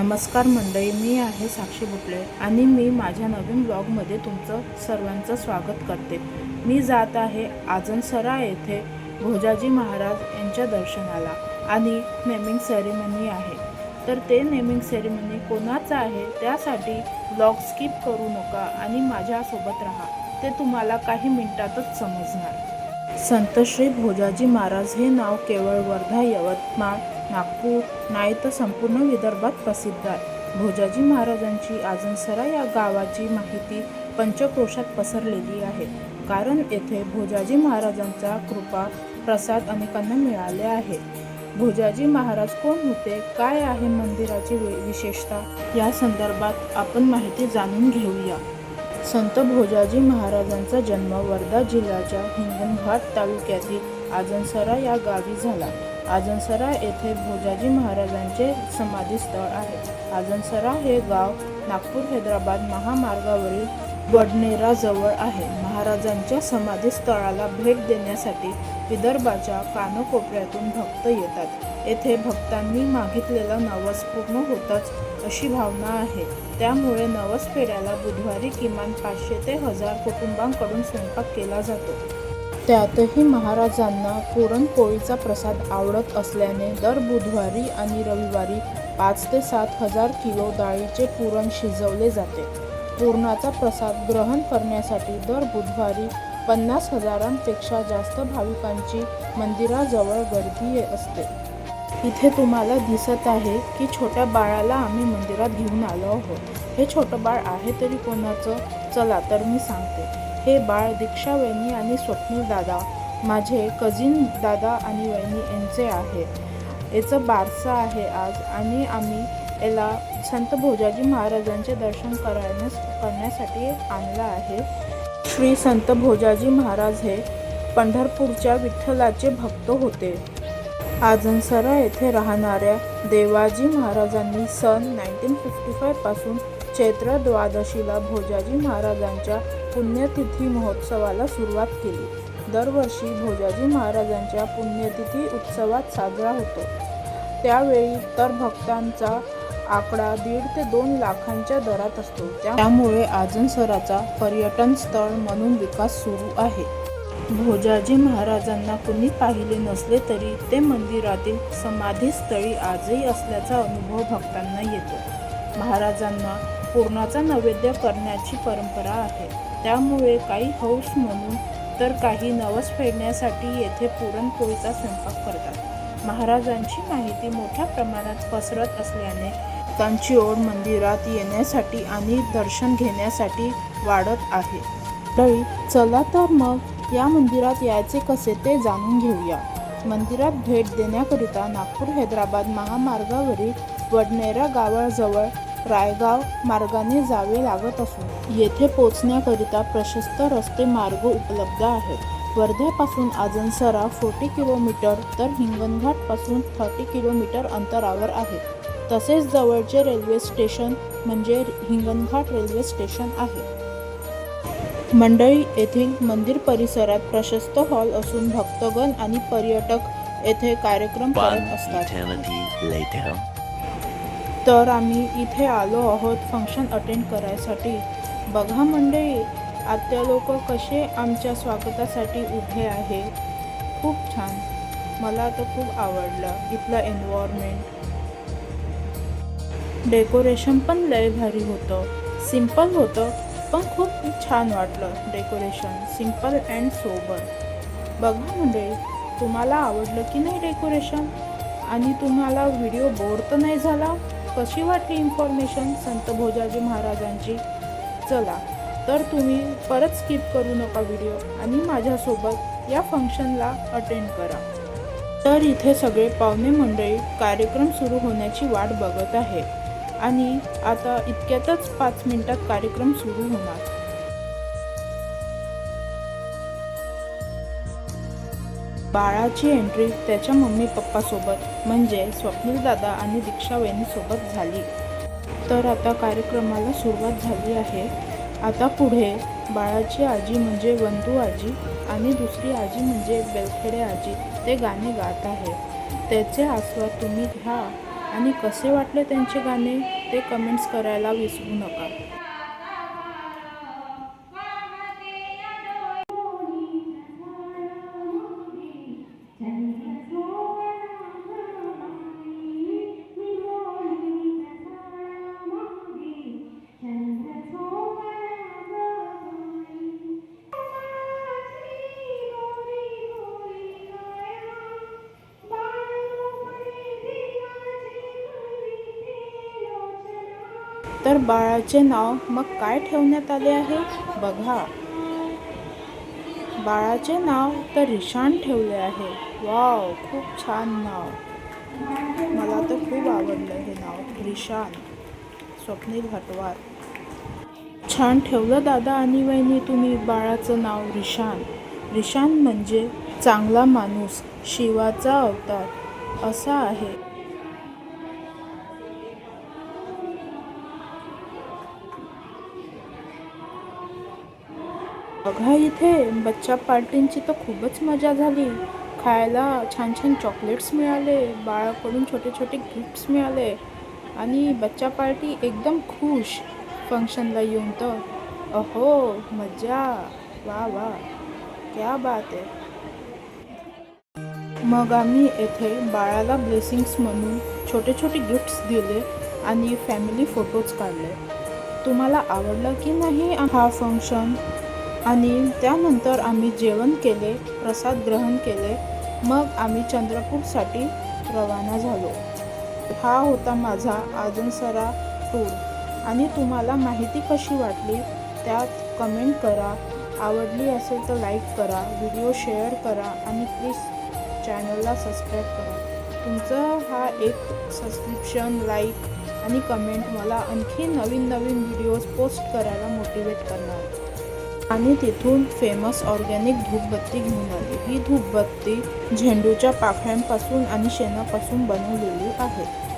नमस्कार मंडळी मी आहे साक्षी बुटले आणि मी माझ्या नवीन ब्लॉगमध्ये तुमचं सर्वांचं स्वागत करते. मी जात आहे आजनसरा येथे भोजाजी महाराज यांच्या दर्शनाला आणि नेमिंग सेरेमनी आहे. तर ते नेमिंग सेरेमनी कोणाचं आहे त्यासाठी ब्लॉग स्किप करू नका आणि माझ्यासोबत राहा. ते तुम्हाला काही मिनिटातच समजणार. संत श्री भोजाजी महाराज हे नाव केवळ वर्धा यवतमाळ नागपूर नाही तर संपूर्ण विदर्भात प्रसिद्ध आहे. भोजाजी महाराजांची आजनसरा या गावाची माहिती पंचक्रोशात पसरलेली आहे. कारण येथे भोजाजी महाराजांचा कृपा प्रसाद अनेकांना मिळाले आहे. भोजाजी महाराज कोण होते काय आहे मंदिराची विशेषता या संदर्भात आपण माहिती जाणून घेऊया. संत भोजाजी महाराजांचा जन्म वर्धा जिल्ह्याच्या हिंगणघाट तालुक्यातील आजनसरा या गावी झाला. आजनसरा येथे भोजाजी महाराजांचे समाधीस्थळ आहे. आजनसरा हे गाव नागपूर हैदराबाद महामार्गावरील वडनेराजवळ आहे. महाराजांच्या समाधीस्थळाला भेट देण्यासाठी विदर्भाच्या कानकोपऱ्यातून भक्त येतात. येथे भक्तांनी मागितलेला नवस पूर्ण होताच अशी भावना आहे. त्यामुळे नवस फेड्याला बुधवारी किमान पाचशे ते हजार कुटुंबांकडून स्वयंपाक केला जातो. त्यातही महाराजांना पुरणपोळीचा प्रसाद आवडत असल्याने दर बुधवारी आणि रविवारी पाच ते सात हजार किलो डाळीचे पुरण शिजवले जाते. पूर्णाचा प्रसाद ग्रहण करण्यासाठी दर बुधवारी पन्नास हजारांपेक्षा जास्त भाविकांची मंदिराजवळ गर्दी असते. इथे तुम्हाला दिसत आहे की छोट्या बाळाला आम्ही मंदिरात घेऊन आलो आहोत. हे छोटं बाळ आहे तरी कोणाचं? चला तर मी सांगते. हे बाळ दीक्षा वहिनी आणि स्वप्नील दादा माझे कझिन दादा आणि वहिनी यांचे आहे. याचं बारसं आहे आज आणि आम्ही याला संत भोजाजी महाराजांचे दर्शन करण्यास करण्यासाठी आणलं आहे. श्री संत भोजाजी महाराज हे पंढरपूरच्या विठ्ठलाचे भक्त होते. आजनसरा येथे राहणाऱ्या देवाजी महाराजांनी सन नाईन्टीन फिफ्टी फायपासून चैत्र द्वादशीला भोजाजी महाराजांच्या पुण्यतिथी महोत्सवाला सुरुवात केली. दरवर्षी भोजाजी महाराजांच्या पुण्यतिथी उत्सवात साजरा होतो. त्यावेळी तर भक्तांचा आकडा दीड ते दोन लाखांच्या दरात असतो. त्यामुळे आजनसराचा पर्यटन स्थळ म्हणून विकास सुरू आहे. भोजाजी महाराजांना कुणी पाहिले नसले तरी ते मंदिरातील समाधीस्थळी आजही असल्याचा अनुभव भक्तांना येतो. महाराजांना पूर्णाचा नैवेद्य करण्याची परंपरा आहे. त्यामुळे काही हौस म्हणून तर काही नवस फेडण्यासाठी येथे पुरणपोळीचा स्वयंपाक करतात. महाराजांची माहिती मोठ्या प्रमाणात पसरत असल्याने भक्तांची ओढ मंदिरात येण्यासाठी आणि दर्शन घेण्यासाठी वाढत आहे. तरी चला तर मग या मंदिरात यायचे कसे ते जाणून घेऊया. मंदिरात भेट देण्याकरिता नागपूर हैदराबाद महामार्गावरील वडनेरा गावाजवळ रायगाव मार्गाने जावे लागत असून येथे पोचण्याकरिता प्रशस्त रस्ते मार्ग उपलब्ध आहेत. वर्ध्यापासून आजनसरा फोर्टी किलोमीटर तर हिंगणघाटपासून थर्टी किलोमीटर अंतरावर आहे. तसेच जवळचे रेल्वे स्टेशन म्हणजे हिंगणघाट रेल्वे स्टेशन आहे. मंडळी येथील मंदिर परिसरात प्रशस्त हॉल असून भक्तगण आणि पर्यटक येथे कार्यक्रम करत असतात. तर आम्ही इथे आलो आहोत फंक्शन अटेंड करायसाठी. बघा मंडळी आत्या लोक कसे आमच्या स्वागतासाठी उभे आहे. खूप छान. मला तर खूप आवडलं. इथलं एन्व्हायरमेंट डेकोरेशन पण लय भारी होतं. सिंपल होतं पण खूप छान वाटलं डेकोरेशन सिंपल अँड सोबर बघा म्हणजे तुम्हाला आवडलं की नाही डेकोरेशन आणि तुम्हाला व्हिडिओ बोर तर नाही झाला? कशी वाटली इन्फॉर्मेशन संत भोजाजी महाराजांची? चला तर तुम्ही परत स्किप करू नका व्हिडिओ आणि माझ्यासोबत या फंक्शनला अटेंड करा. तर इथे सगळे पाहुणे मंडळी कार्यक्रम सुरू होण्याची वाट बघत आहे. आणि आता इतक्यातच पाच मिनिटात कार्यक्रम सुरू होणार. बाळाची एंट्री त्याच्या मम्मी पप्पासोबत म्हणजे स्वप्नील दादा आणि दीक्षा वहिनीसोबत झाली. तर आता कार्यक्रमाला सुरुवात झाली आहे. आता पुढे बाळाची आजी म्हणजे वंदू आजी आणि दुसरी आजी म्हणजे बेलखेडे आजी ते गाणे गात आहे. त्याचे आस्वाद तुम्ही घ्या. आणि कसे वाटले त्यांचे गाणे ते कमेंट्स करायला विसरू नका. तर बाळाचे नाव मग काय ठेवण्यात आले आहे? बघा. बाळाचे नाव तर रिशान ठेवले आहे. वाव खूप छान नाव. मला तर खूप आवडलं हे नाव रिशान. स्वप्नील हटवार छान ठेवलं दादा आणि वहिनी तुम्ही बाळाचं नाव रिशान. रिशान म्हणजे चांगला माणूस शिवाचा अवतार. असा आहे. बघा इथे बच्चा पार्टींची तर खूपच मजा झाली. खायला छान छान चॉकलेट्स मिळाले बाळाकडून छोटे छोटे गिफ्ट्स मिळाले. आणि बच्चा पार्टी एकदम खुश. फंक्शनला येऊन तर अहो मजा. वा वा. क्या बात आहे. मग आम्ही येथे बाळाला ब्लेसिंग्स म्हणून छोटे छोटे गिफ्ट्स दिले आणि फॅमिली फोटोज काढले. तुम्हाला आवडलं की नाही हा फंक्शन आणि त्यानंतर आम्ही जेवण केले प्रसाद ग्रहण केले. मग आम्ही चंद्रपूरसाठी रवाना झालो. हा होता माझा आजनसरा टूर आणि तुम्हाला माहिती कशी वाटली? त्यात कमेंट करा. आवडली असेल तर लाईक करा. व्हिडिओ शेअर करा. आणि प्लीज चॅनलला सबस्क्राईब करा. तुमचं हा एक सबस्क्रिप्शन लाईक आणि कमेंट मला आणखी नवीन नवीन व्हिडिओज पोस्ट करायला मोटिवेट करणार. आणि तिथून फेमस ऑर्गॅनिक धूपबत्ती घेऊन आली. ही धूपबत्ती झेंडूच्या पाकळ्यांपासून आणि शेणापासून बनवलेली आहे.